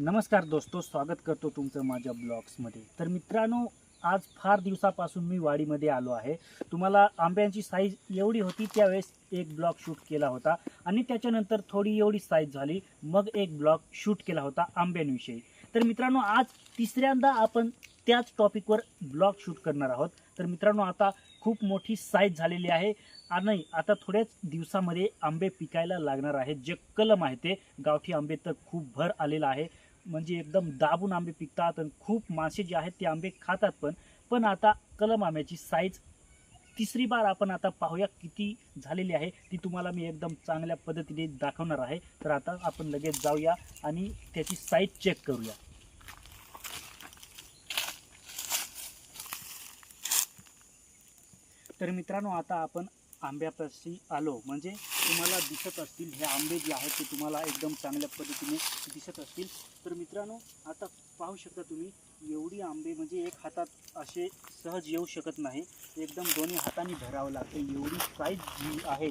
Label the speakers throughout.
Speaker 1: नमस्कार दोस्तो स्वागत करतो तुमचं माझ्या ब्लॉग्समध्ये. तर मित्रांनो आज फार दिवसापासून मी वाडीमध्ये आलो आहे. तुम्हाला आंब्यांची साईज एवढी होती त्यावेळेस एक ब्लॉग शूट केला होता आणि त्याच्यानंतर थोडी एवढी साईज झाली मग एक ब्लॉग शूट केला होता आंब्यांविषयी. तर मित्रांनो आज तिसऱ्यांदा आपण त्याच टॉपिकवर ब्लॉग शूट करणार आहोत. तर मित्रांनो आता खूप मोठी साईज झालेली आहे. आणि आता थोड्याच दिवसामध्ये आंबे पिकायला लागणार आहेत. जे कलम आहे ते गावठी आंबे तर खूप भर आलेला आहे. म्हणजे एकदम दाबून आंबे पिकतात आणि खूप मासे जे आहेत ते आंबे खातात पण. पण आता कलम आंब्याची साईज तिसरी बार आपण आता पाहूया किती झालेली आहे. ती तुम्हाला मी एकदम चांगल्या पद्धतीने दाखवणार आहे. तर आता आपण लगेच जाऊया आणि त्याची साईज चेक करूया. तर मित्रांनो आता आपण आंब्यापाशी आलो. म्हणजे तुम्हाला दिसत असतील हे आंबे जे आहेत ते तुम्हाला एकदम चांगल्या पद्धतीने दिसत असतील. तर मित्रांनो आता पाहू शकता तुम्ही एवढी आंबे म्हणजे एक हातात असे सहज येऊ शकत नाही. एकदम दोन्ही हाताने धरावं लागते. एवढी साईज जी आहे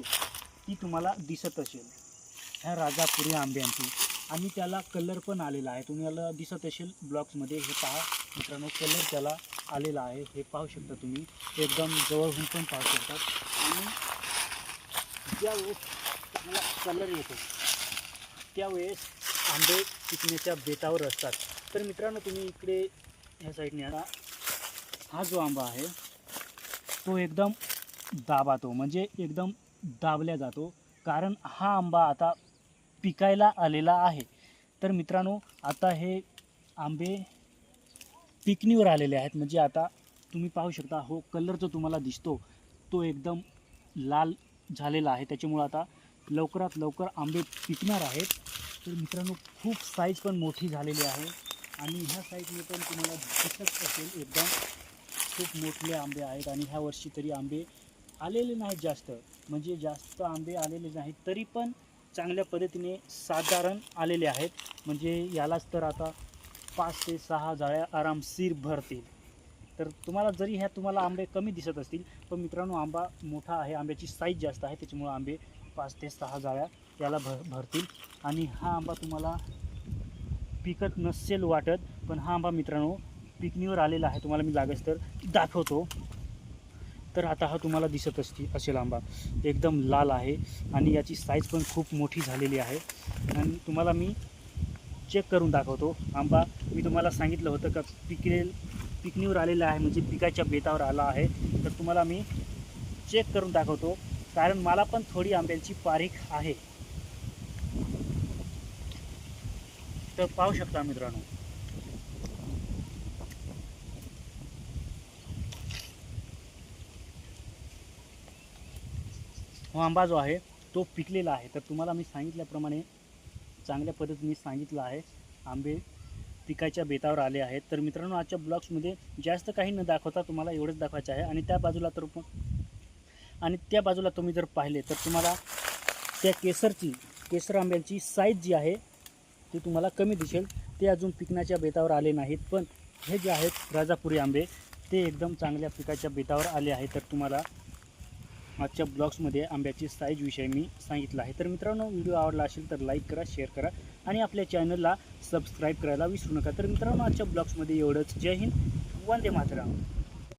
Speaker 1: ती तुम्हाला दिसत असेल. ह्या राजापुरी आंब्यांची. आणि त्याला कलर पण आलेला आहे. तुम्हाला दिसत असेल ब्लॉक्समध्ये हे पहा मित्रांनो कलर त्याला आलेला आहे. हे पाहू शकता तुम्ही. एकदम जवळहून पण पाहू शकतात. आणि ज्यावेळेस तुम्हाला कलर येतो त्यावेळेस आंबे पिकण्याच्या बेतावर असतात. तर मित्रांनो तुम्ही इकडे ह्या साईडने आता हा जो आंबा आहे तो एकदम दाबातो. म्हणजे एकदम दाबल्या जातो. कारण हा आंबा आता पिकायला आलेला आहे. तर मित्रांनो आता हे आंबे पिकणीवर आलेले आहेत. म्हणजे आता तुम्ही पाहू शकता हो कलर जो तुम्हाला दिसतो तो एकदम लाल झालेला आहे. त्याच्यामुळं आता लवकरात लवकर आंबे पिकणार आहेत. तर मित्रांनो खूप साईज पण मोठी झालेली आहे. आणि ह्या साईजने पण तुम्हाला दिसत असेल एकदम खूप मोठे आंबे आहेत. आणि ह्या वर्षी तरी आंबे आलेले नाहीत जास्त. म्हणजे जास्त आंबे आलेले नाहीत तरी पण चांगल्या पद्धतीने साधारण आलेले आहेत. म्हणजे यालाच तर आता पाच ते सहा जाळ्या आरामशीर भरतील. तर तुम्हाला जरी ह्या तुम्हाला आंबे कमी दिसत असतील पण मित्रांनो आंबा मोठा आहे आंब्याची साईज जास्त आहे त्याच्यामुळं आंबे पाच ते सहा जाळ्या याला भर भरतील. आणि हा आंबा तुम्हाला पिकत नसेल वाटत पण हा आंबा मित्रांनो पिकणीवर आलेला आहे. तुम्हाला मी लागेल तर दाखवतो. तर आता हा तुम्हाला दिसत असती असेल आंबा. एकदम लाल आहे आणि याची साईज पण खूप मोठी झालेली आहे. आणि तुम्हाला मी चेक करून दाखवतो. आंबा मी तुम्हाला सांगितलं होतं का पिकेल पिकणीवर आलेला आहे म्हणजे पिकाच्या बेतावर आला आहे. तर तुम्हाला मी चेक करून दाखवतो. कारण मला पण थोडी आंब्यांची पारीख आहे. तर पाहू शकता मित्रांनो. हा आंबा जो आहे तो पिकलेला आहे. तर तुम्हाला मी सांगितल्याप्रमाणे चांगल्या पद्धतीने सांगितलं आहे. आंबे पिकाच्या बेतावर आले आहेत. तर मित्रांनो आजच्या ब्लॉग्समध्ये जास्त काही न दाखवता तुम्हाला एवढंच दाखवायचं आहे. आणि त्या बाजूला तर आणि त्या बाजूला तुम्ही जर पाहिले तर तुम्हाला त्या केसरची केसर आंब्यांची साईज जी आहे ती तुम्हाला कमी दिसेल. ते अजून पिकण्याच्या बेतावर आले नाहीत. पण हे जे आहेत राजापुरी आंबे ते एकदम चांगल्या पिकाच्या बेतावर आले आहेत. तर तुम्हाला आजच्या ब्लॉग्समध्ये आंब्याची साईज विषय मी सांगितलं आहे. तर मित्रांनो व्हिडिओ आवडला असेल तर लाईक करा शेअर करा आणि आपल्या चॅनलला सबस्क्राईब करायला विसरू नका. तर मित्रांनो आजच्या ब्लॉग्समध्ये एवढंच. जय हिंद. वंदे मातरम.